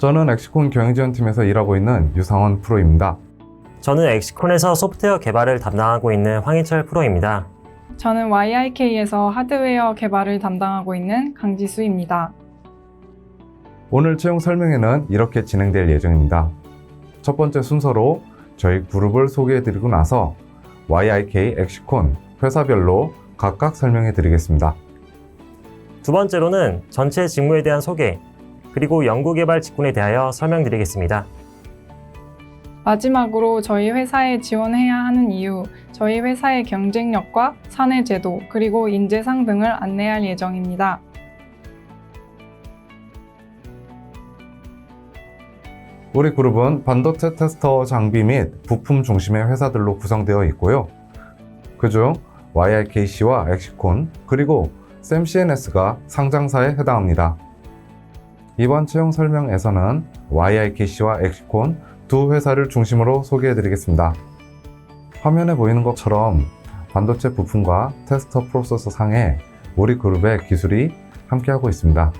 저는 엑시콘 경영지원팀에서 일하고 있는 유상원 프로입니다. 저는 엑시콘에서 소프트웨어 개발을 담당하고 있는 황희철 프로입니다. 저는 YIK에서 하드웨어 개발을 담당하고 있는 강지수입니다. 오늘 채용 설명회는 이렇게 진행될 예정입니다. 첫 번째 순서로 저희 그룹을 소개해드리고 나서 YIK 엑시콘 회사별로 각각 설명해드리겠습니다. 두 번째로는 전체 직무에 대한 소개, 그리고 연구개발 직군에 대하여 설명드리겠습니다. 마지막으로 저희 회사에 지원해야 하는 이유, 저희 회사의 경쟁력과 사내 제도, 그리고 인재상 등을 안내할 예정입니다. 우리 그룹은 반도체 테스터 장비 및 부품 중심의 회사들로 구성되어 있고요. 그중 YIKC와 엑시콘 그리고 샘CNS가 상장사에 해당합니다. 이번 채용 설명에서는 YIKC와 엑시콘 두 회사를 중심으로 소개해드리겠습니다. 화면에 보이는 것처럼 반도체 부품과 테스터 프로세서 상에 우리 그룹의 기술이 함께하고 있습니다.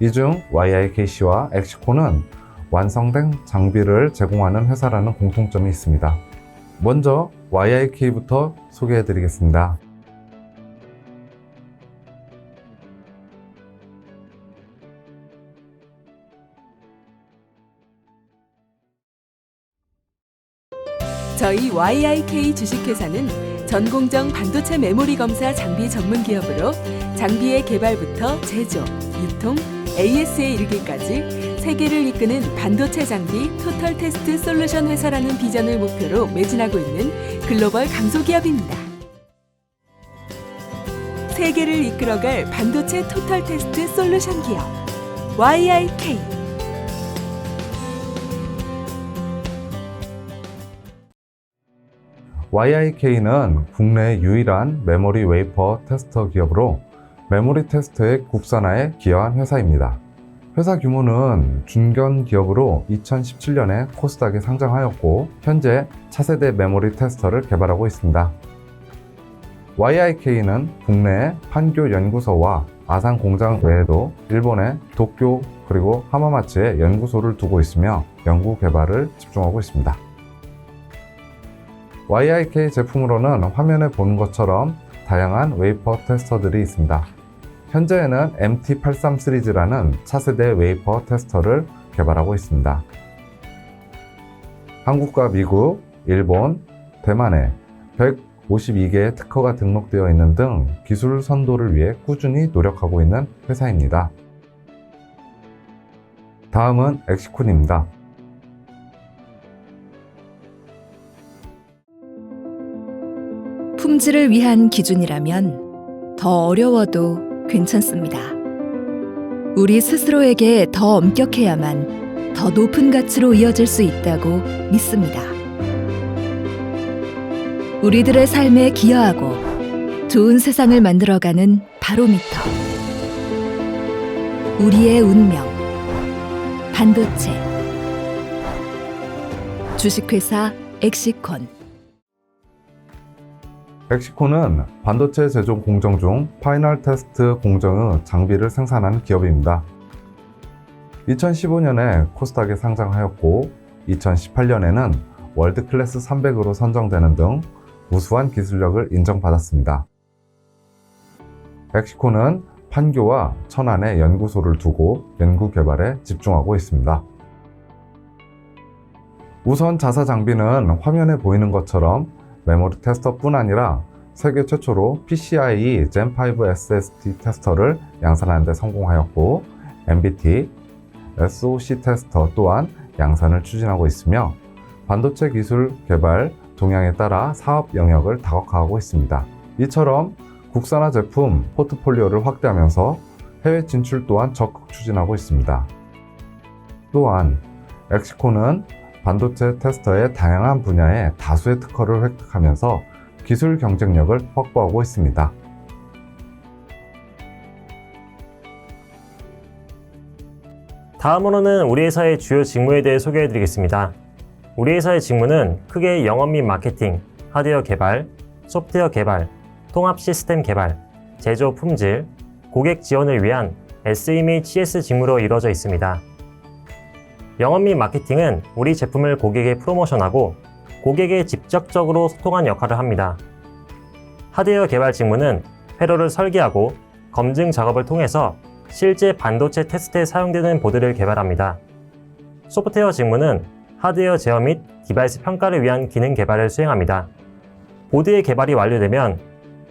이 중 YIKC와 엑시콘은 완성된 장비를 제공하는 회사라는 공통점이 있습니다. 먼저 YIK부터 소개해 드리겠습니다. 저희 YIK 주식회사는 전공정 반도체 메모리 검사 장비 전문 기업으로 장비의 개발부터 제조, 유통, AS에 이르기까지 세계를 이끄는 반도체 장비 토탈 테스트 솔루션 회사라는 비전을 목표로 매진하고 있는 글로벌 강소기업입니다. 세계를 이끌어갈 반도체 토탈 테스트 솔루션 기업 YIK YIK는 국내 유일한 메모리 웨이퍼 테스터 기업으로 메모리 테스터의 국산화에 기여한 회사입니다. 회사 규모는 중견 기업으로 2017년에 코스닥에 상장하였고 현재 차세대 메모리 테스터를 개발하고 있습니다. YIK는 국내 판교 연구소와 아산 공장 외에도 일본의 도쿄 그리고 하마마츠에 연구소를 두고 있으며 연구 개발을 집중하고 있습니다. YIK 제품으로는 화면에 보는 것처럼 다양한 웨이퍼 테스터들이 있습니다. 현재에는 MT83 시리즈라는 차세대 웨이퍼 테스터를 개발하고 있습니다. 한국과 미국, 일본, 대만에 152개의 특허가 등록되어 있는 등 기술 선도를 위해 꾸준히 노력하고 있는 회사입니다. 다음은 엑시콘입니다. 품질을 위한 기준이라면 더 어려워도 괜찮습니다. 우리 스스로에게 더 엄격해야만 더 높은 가치로 이어질 수 있다고 믿습니다. 우리들의 삶에 기여하고 좋은 세상을 만들어가는 바로미터. 우리의 운명. 반도체. 주식회사 엑시콘. 엑시콘은 반도체 제조 공정 중 파이널 테스트 공정의 장비를 생산하는 기업입니다. 2015년에 코스닥에 상장하였고 2018년에는 월드 클래스 300으로 선정되는 등 우수한 기술력을 인정받았습니다. 엑시콘은 판교와 천안에 연구소를 두고 연구 개발에 집중하고 있습니다. 우선 자사 장비는 화면에 보이는 것처럼 메모리 테스터뿐 아니라 세계 최초로 PCIe Gen5 SSD 테스터를 양산하는 데 성공하였고 MBT, SoC 테스터 또한 양산을 추진하고 있으며 반도체 기술 개발 동향에 따라 사업 영역을 다각화하고 있습니다. 이처럼 국산화 제품 포트폴리오를 확대하면서 해외 진출 또한 적극 추진하고 있습니다. 또한 엑시콘은 반도체 테스터의 다양한 분야에 다수의 특허를 획득하면서 기술 경쟁력을 확보하고 있습니다. 다음으로는 우리 회사의 주요 직무에 대해 소개해 드리겠습니다. 우리 회사의 직무는 크게 영업 및 마케팅, 하드웨어 개발, 소프트웨어 개발, 통합 시스템 개발, 제조 품질, 고객 지원을 위한 및 CS 직무로 이루어져 있습니다. 영업 및 마케팅은 우리 제품을 고객에 프로모션하고 고객에 직접적으로 소통한 역할을 합니다. 하드웨어 개발 직무는 회로를 설계하고 검증 작업을 통해서 실제 반도체 테스트에 사용되는 보드를 개발합니다. 소프트웨어 직무는 하드웨어 제어 및 디바이스 평가를 위한 기능 개발을 수행합니다. 보드의 개발이 완료되면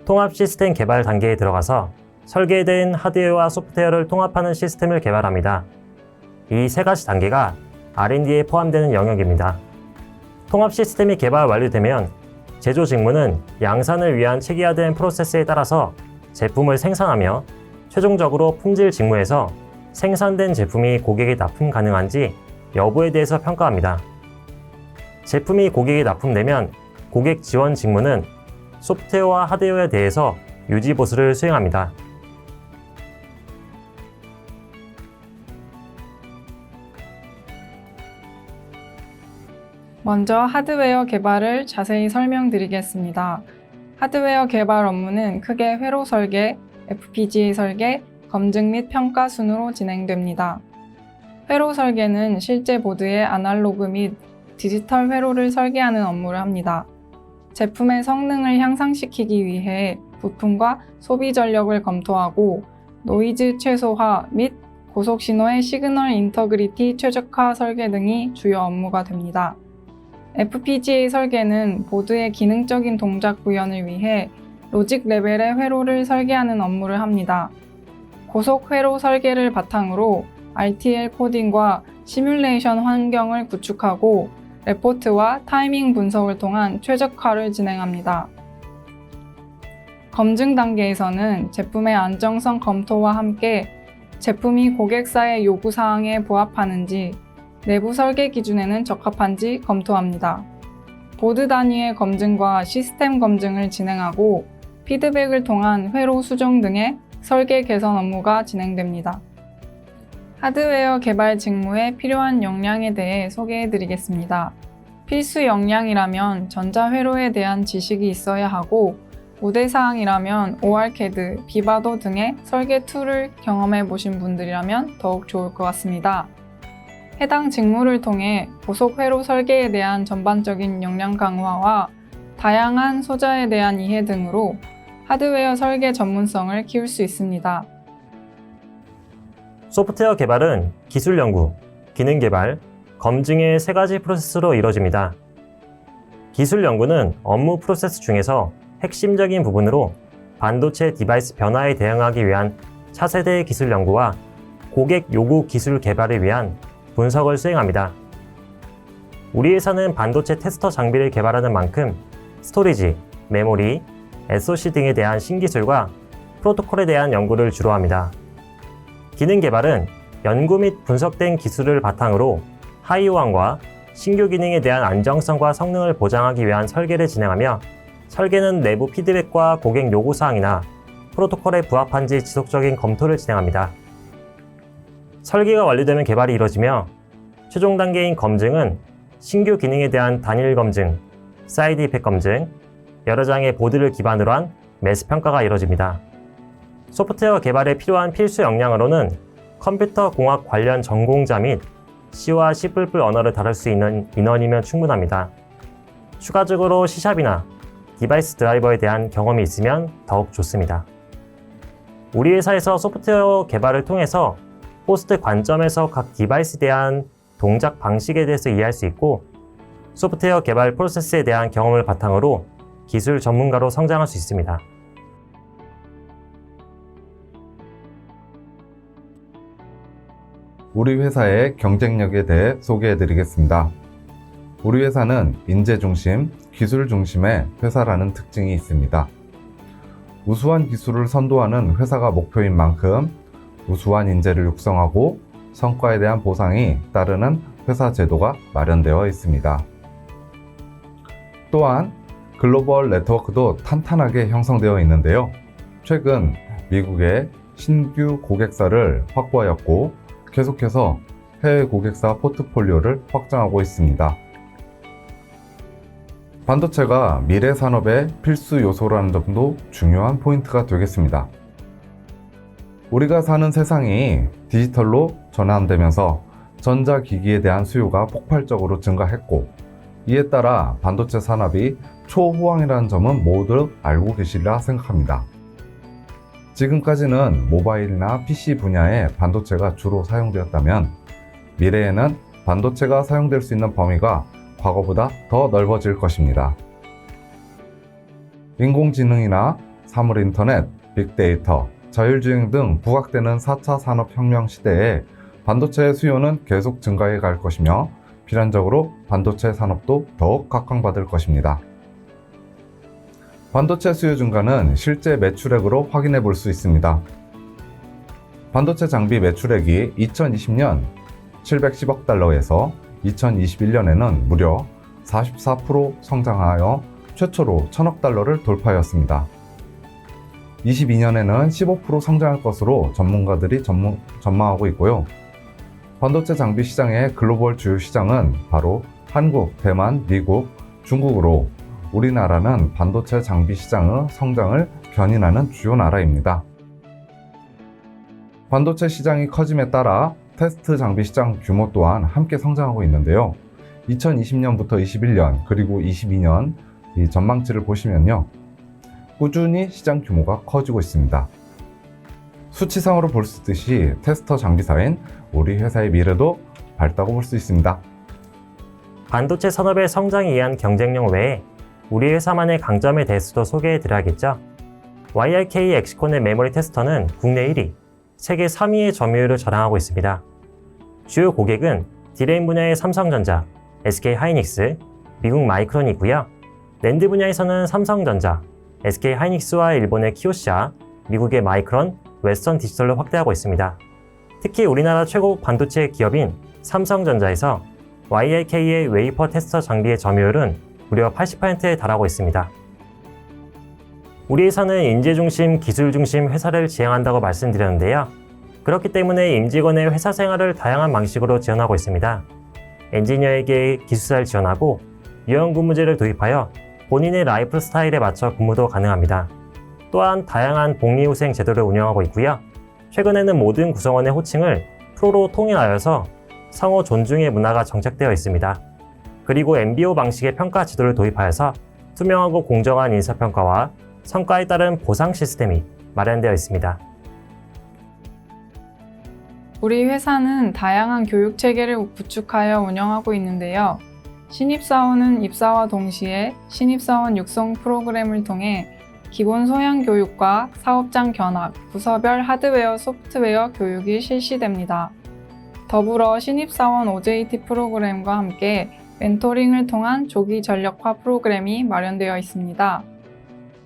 통합 시스템 개발 단계에 들어가서 설계된 하드웨어와 소프트웨어를 통합하는 시스템을 개발합니다. 이 세 가지 단계가 R&D에 포함되는 영역입니다. 통합 시스템이 개발 완료되면 제조 직무는 양산을 위한 체계화된 프로세스에 따라서 제품을 생산하며 최종적으로 품질 직무에서 생산된 제품이 고객에 납품 가능한지 여부에 대해서 평가합니다. 제품이 고객에 납품되면 고객 지원 직무는 소프트웨어와 하드웨어에 대해서 유지 보수를 수행합니다. 먼저 하드웨어 개발을 자세히 설명드리겠습니다. 하드웨어 개발 업무는 크게 회로 설계, FPGA 설계, 검증 및 평가 순으로 진행됩니다. 회로 설계는 실제 보드의 아날로그 및 디지털 회로를 설계하는 업무를 합니다. 제품의 성능을 향상시키기 위해 부품과 소비 전력을 검토하고 노이즈 최소화 및 고속 신호의 시그널 인터그리티 최적화 설계 등이 주요 업무가 됩니다. FPGA 설계는 보드의 기능적인 동작 구현을 위해 로직 레벨의 회로를 설계하는 업무를 합니다. 고속 회로 설계를 바탕으로 RTL 코딩과 시뮬레이션 환경을 구축하고 레포트와 타이밍 분석을 통한 최적화를 진행합니다. 검증 단계에서는 제품의 안정성 검토와 함께 제품이 고객사의 요구사항에 부합하는지 내부 설계 기준에는 적합한지 검토합니다. 보드 단위의 검증과 시스템 검증을 진행하고 피드백을 통한 회로 수정 등의 설계 개선 업무가 진행됩니다. 하드웨어 개발 직무에 필요한 역량에 대해 소개해 드리겠습니다. 필수 역량이라면 전자회로에 대한 지식이 있어야 하고 우대사항이라면 ORCAD, 비바도 등의 설계 툴을 경험해 보신 분들이라면 더욱 좋을 것 같습니다. 해당 직무를 통해 고속 회로 설계에 대한 전반적인 역량 강화와 다양한 소자에 대한 이해 등으로 하드웨어 설계 전문성을 키울 수 있습니다. 소프트웨어 개발은 기술 연구, 기능 개발, 검증의 세 가지 프로세스로 이루어집니다. 기술 연구는 업무 프로세스 중에서 핵심적인 부분으로 반도체 디바이스 변화에 대응하기 위한 차세대 기술 연구와 고객 요구 기술 개발을 위한 분석을 수행합니다. 우리 회사는 반도체 테스터 장비를 개발하는 만큼 스토리지, 메모리, SoC 등에 대한 신기술과 프로토콜에 대한 연구를 주로 합니다. 기능 개발은 연구 및 분석된 기술을 바탕으로 하이오왕과 신규 기능에 대한 안정성과 성능을 보장하기 위한 설계를 진행하며 설계는 내부 피드백과 고객 요구사항이나 프로토콜에 부합한지 지속적인 검토를 진행합니다. 설계가 완료되면 개발이 이루어지며 최종 단계인 검증은 신규 기능에 대한 단일 검증, 사이드 이펙 검증, 여러 장의 보드를 기반으로 한 매스 평가가 이루어집니다. 소프트웨어 개발에 필요한 필수 역량으로는 컴퓨터 공학 관련 전공자 및 C와 C++ 언어를 다룰 수 있는 인원이면 충분합니다. 추가적으로 C샵이나 디바이스 드라이버에 대한 경험이 있으면 더욱 좋습니다. 우리 회사에서 소프트웨어 개발을 통해서 호스트 관점에서 각 디바이스에 대한 동작 방식에 대해서 이해할 수 있고 소프트웨어 개발 프로세스에 대한 경험을 바탕으로 기술 전문가로 성장할 수 있습니다. 우리 회사의 경쟁력에 대해 소개해 드리겠습니다. 우리 회사는 인재 중심, 기술 중심의 회사라는 특징이 있습니다. 우수한 기술을 선도하는 회사가 목표인 만큼 우수한 인재를 육성하고 성과에 대한 보상이 따르는 회사 제도가 마련되어 있습니다. 또한 글로벌 네트워크도 탄탄하게 형성되어 있는데요. 최근 미국의 신규 고객사를 확보하였고 계속해서 해외 고객사 포트폴리오를 확장하고 있습니다. 반도체가 미래 산업의 필수 요소라는 점도 중요한 포인트가 되겠습니다. 우리가 사는 세상이 디지털로 전환되면서 전자기기에 대한 수요가 폭발적으로 증가했고 이에 따라 반도체 산업이 초호황이라는 점은 모두 알고 계시리라 생각합니다. 지금까지는 모바일이나 PC 분야에 반도체가 주로 사용되었다면 미래에는 반도체가 사용될 수 있는 범위가 과거보다 더 넓어질 것입니다. 인공지능이나 사물인터넷, 빅데이터, 자율주행 등 부각되는 4차 산업혁명 시대에 반도체의 수요는 계속 증가해 갈 것이며 필연적으로 반도체 산업도 더욱 각광받을 것입니다. 반도체 수요 증가는 실제 매출액으로 확인해 볼 수 있습니다. 반도체 장비 매출액이 2020년 710억 달러에서 2021년에는 무려 44% 성장하여 최초로 1000억 달러를 돌파하였습니다. 22년에는 15% 성장할 것으로 전문가들이 전무, 전망하고 있고요. 반도체 장비 시장의 글로벌 주요 시장은 바로 한국, 대만, 미국, 중국으로 우리나라는 반도체 장비 시장의 성장을 견인하는 주요 나라입니다. 반도체 시장이 커짐에 따라 테스트 장비 시장 규모 또한 함께 성장하고 있는데요. 2020년부터 21년 그리고 22년 이 전망치를 보시면요. 꾸준히 시장 규모가 커지고 있습니다. 수치상으로 볼 수 있듯이 테스터 장비사인 우리 회사의 미래도 밝다고 볼 수 있습니다. 반도체 산업의 성장에 의한 경쟁력 외에 우리 회사만의 강점에 대해서도 소개해 드려야겠죠. YRK 엑시콘의 메모리 테스터는 국내 1위, 세계 3위의 점유율을 자랑하고 있습니다. 주요 고객은 디레임 분야의 삼성전자, SK 하이닉스, 미국 마이크론이고요. 랜드 분야에서는 삼성전자, SK 하이닉스와 일본의 키오시아, 미국의 마이크론, 웨스턴 디지털로 확대하고 있습니다. 특히 우리나라 최고 반도체 기업인 삼성전자에서 YLK의 웨이퍼 테스터 장비의 점유율은 무려 80%에 달하고 있습니다. 우리 회사는 인재 중심, 기술 중심 회사를 지향한다고 말씀드렸는데요. 그렇기 때문에 임직원의 회사 생활을 다양한 방식으로 지원하고 있습니다. 엔지니어에게 기술사를 지원하고 유연 근무제를 도입하여 본인의 라이프 스타일에 맞춰 근무도 가능합니다. 또한 다양한 복리후생 제도를 운영하고 있고요. 최근에는 모든 구성원의 호칭을 프로로 통일하여서 상호 존중의 문화가 정착되어 있습니다. 그리고 MBO 방식의 평가 지도를 도입하여서 투명하고 공정한 인사평가와 성과에 따른 보상 시스템이 마련되어 있습니다. 우리 회사는 다양한 교육 체계를 구축하여 운영하고 있는데요. 신입사원은 입사와 동시에 신입사원 육성 프로그램을 통해 기본 소양 교육과 사업장 견학, 부서별 하드웨어, 소프트웨어 교육이 실시됩니다. 더불어 신입사원 OJT 프로그램과 함께 멘토링을 통한 조기 전력화 프로그램이 마련되어 있습니다.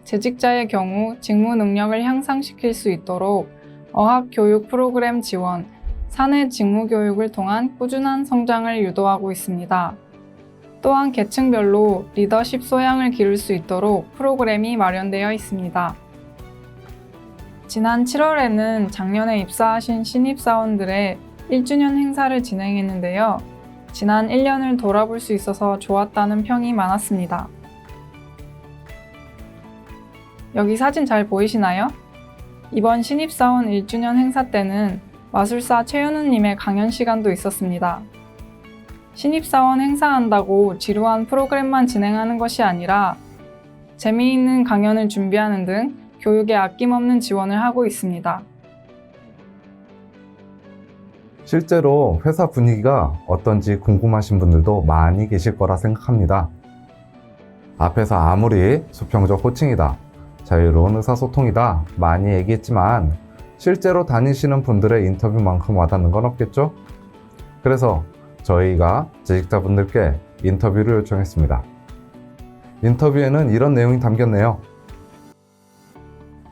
재직자의 경우 직무 능력을 향상시킬 수 있도록 어학 교육 프로그램 지원, 사내 직무 교육을 통한 꾸준한 성장을 유도하고 있습니다. 또한 계층별로 리더십 소양을 기를 수 있도록 프로그램이 마련되어 있습니다. 지난 7월에는 작년에 입사하신 신입사원들의 1주년 행사를 진행했는데요. 지난 1년을 돌아볼 수 있어서 좋았다는 평이 많았습니다. 여기 사진 잘 보이시나요? 이번 신입사원 1주년 행사 때는 마술사 최현우님의 강연 시간도 있었습니다. 신입사원 행사한다고 지루한 프로그램만 진행하는 것이 아니라 재미있는 강연을 준비하는 등 교육에 아낌없는 지원을 하고 있습니다. 실제로 회사 분위기가 어떤지 궁금하신 분들도 많이 계실 거라 생각합니다. 앞에서 아무리 수평적 호칭이다, 자유로운 의사소통이다 많이 얘기했지만 실제로 다니시는 분들의 인터뷰만큼 와닿는 건 없겠죠? 그래서 저희가 재직자분들께 인터뷰를 요청했습니다. 인터뷰에는 이런 내용이 담겼네요.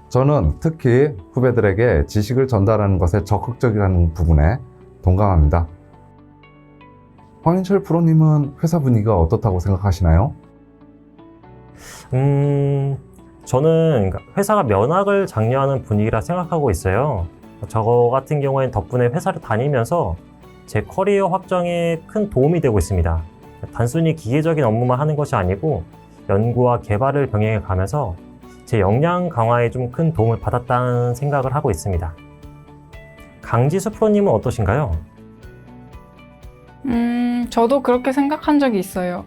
저는 특히 후배들에게 지식을 전달하는 것에 적극적이라는 부분에 동감합니다. 황인철 프로님은 회사 분위기가 어떻다고 생각하시나요? 음, 저는 회사가 면학을 장려하는 분위기라 생각하고 있어요. 저 같은 경우에는 덕분에 회사를 다니면서 제 커리어 확정에 큰 도움이 되고 있습니다. 단순히 기계적인 업무만 하는 것이 아니고 연구와 개발을 병행해 가면서 제 역량 강화에 좀 큰 도움을 받았다는 생각을 하고 있습니다. 강지수 프로님은 어떠신가요? 음, 저도 그렇게 생각한 적이 있어요.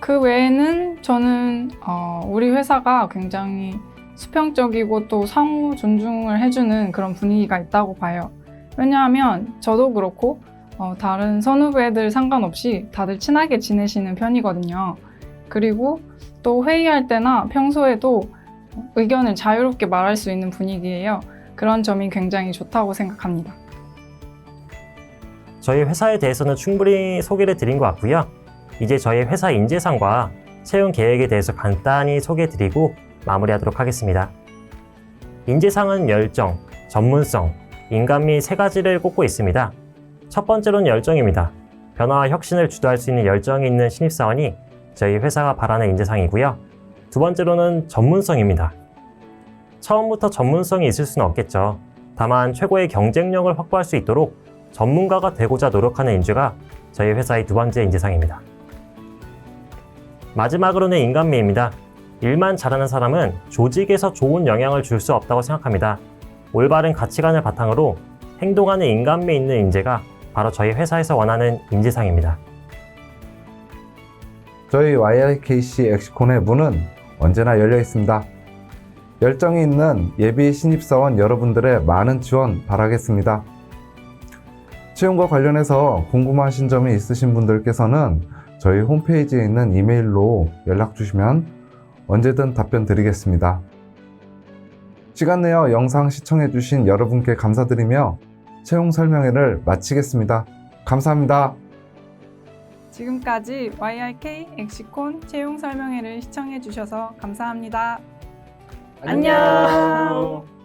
그 외에는 저는 어, 우리 회사가 굉장히 수평적이고 또 상호 존중을 해주는 그런 분위기가 있다고 봐요. 왜냐하면 저도 그렇고 어, 다른 선후배들 상관없이 다들 친하게 지내시는 편이거든요. 그리고 또 회의할 때나 평소에도 의견을 자유롭게 말할 수 있는 분위기예요. 그런 점이 굉장히 좋다고 생각합니다. 저희 회사에 대해서는 충분히 소개를 드린 것 같고요. 이제 저희 회사 인재상과 채용 계획에 대해서 간단히 소개해드리고 마무리하도록 하겠습니다. 인재상은 열정, 전문성, 인간미 세 가지를 꼽고 있습니다. 첫 번째로는 열정입니다. 변화와 혁신을 주도할 수 있는 열정이 있는 신입사원이 저희 회사가 바라는 인재상이고요. 두 번째로는 전문성입니다. 처음부터 전문성이 있을 수는 없겠죠. 다만 최고의 경쟁력을 확보할 수 있도록 전문가가 되고자 노력하는 인재가 저희 회사의 두 번째 인재상입니다. 마지막으로는 인간미입니다. 일만 잘하는 사람은 조직에서 좋은 영향을 줄 수 없다고 생각합니다. 올바른 가치관을 바탕으로 행동하는 인간미 있는 인재가 바로 저희 회사에서 원하는 인재상입니다. 저희 YIKC 엑시콘의 문은 언제나 열려 있습니다. 열정이 있는 예비 신입사원 여러분들의 많은 지원 바라겠습니다. 채용과 관련해서 궁금하신 점이 있으신 분들께서는 저희 홈페이지에 있는 이메일로 연락 주시면 언제든 답변 드리겠습니다. 시간 내어 영상 시청해주신 여러분께 감사드리며 채용 설명회를 마치겠습니다. 감사합니다. 지금까지 YRK 엑시콘 채용 설명회를 시청해 주셔서 감사합니다. 안녕.